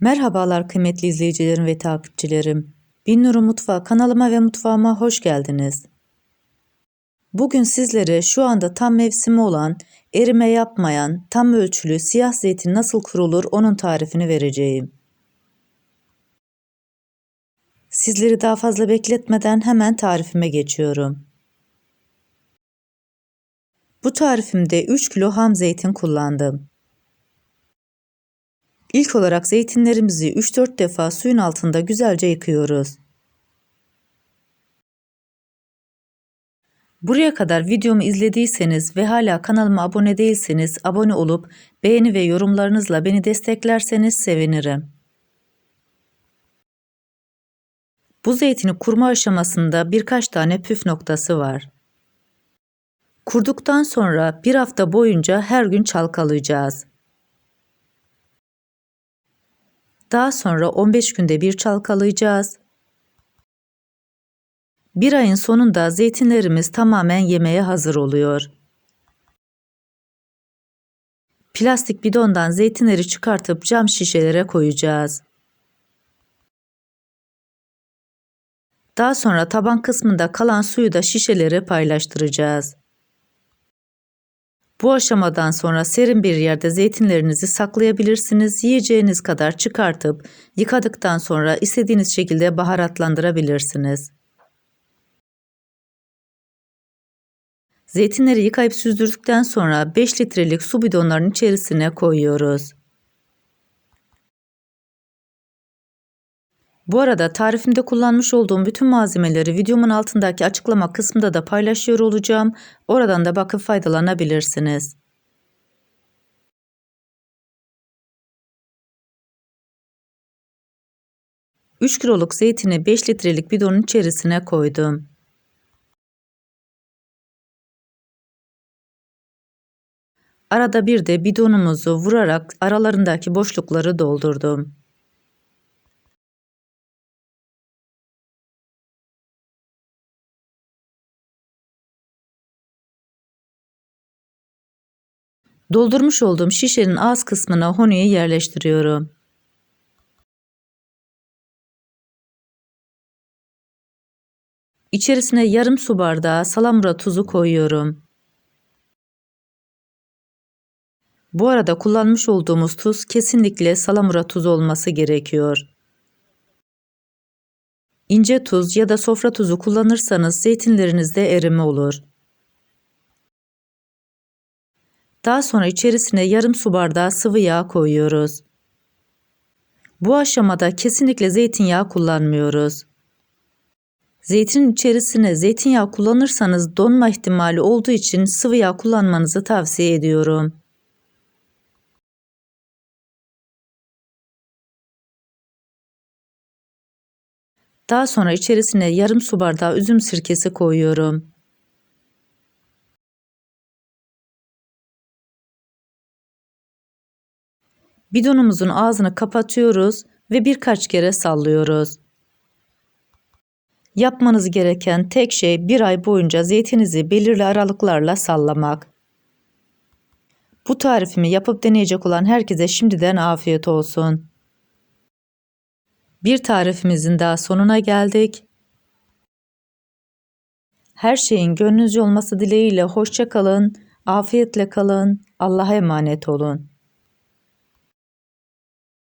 Merhabalar kıymetli izleyicilerim ve takipçilerim. Bin Nuru Mutfağı kanalıma ve mutfağıma hoş geldiniz. Bugün sizlere şu anda tam mevsimi olan, erime yapmayan, tam ölçülü siyah zeytin nasıl kurulur onun tarifini vereceğim. Sizleri daha fazla bekletmeden hemen tarifime geçiyorum. Bu tarifimde 3 kilo ham zeytin kullandım. İlk olarak zeytinlerimizi 3-4 defa suyun altında güzelce yıkıyoruz. Buraya kadar videomu izlediyseniz ve hala kanalıma abone değilseniz abone olup beğeni ve yorumlarınızla beni desteklerseniz sevinirim. Bu zeytini kurma aşamasında birkaç tane püf noktası var. Kurduktan sonra bir hafta boyunca her gün çalkalayacağız. Daha sonra 15 günde bir çalkalayacağız. Bir ayın sonunda zeytinlerimiz tamamen yemeye hazır oluyor. Plastik bidondan zeytinleri çıkartıp cam şişelere koyacağız. Daha sonra taban kısmında kalan suyu da şişelere paylaştıracağız. Bu aşamadan sonra serin bir yerde zeytinlerinizi saklayabilirsiniz. Yiyeceğiniz kadar çıkartıp yıkadıktan sonra istediğiniz şekilde baharatlandırabilirsiniz. Zeytinleri yıkayıp süzdürdükten sonra 5 litrelik su bidonlarının içerisine koyuyoruz. Bu arada tarifimde kullanmış olduğum bütün malzemeleri videomun altındaki açıklama kısmında da paylaşıyor olacağım. Oradan da bakıp faydalanabilirsiniz. Üç kiloluk zeytini 5 litrelik bidonun içerisine koydum. Arada bir de bidonumuzu vurarak aralarındaki boşlukları doldurdum. Doldurmuş olduğum şişenin ağız kısmına honiyi yerleştiriyorum. İçerisine yarım su bardağı salamura tuzu koyuyorum. Bu arada kullanmış olduğumuz tuz kesinlikle salamura tuzu olması gerekiyor. İnce tuz ya da sofra tuzu kullanırsanız zeytinlerinizde erime olur. Daha sonra içerisine yarım su bardağı sıvı yağ koyuyoruz. Bu aşamada kesinlikle zeytinyağı kullanmıyoruz. Zeytinin içerisine zeytinyağı kullanırsanız donma ihtimali olduğu için sıvı yağ kullanmanızı tavsiye ediyorum. Daha sonra içerisine yarım su bardağı üzüm sirkesi koyuyorum. Bidonumuzun ağzını kapatıyoruz ve birkaç kere sallıyoruz. Yapmanız gereken tek şey bir ay boyunca zeytinizi belirli aralıklarla sallamak. Bu tarifimi yapıp deneyecek olan herkese şimdiden afiyet olsun. Bir tarifimizin daha sonuna geldik. Her şeyin gönlünüzce olması dileğiyle hoşça kalın, afiyetle kalın, Allah'a emanet olun.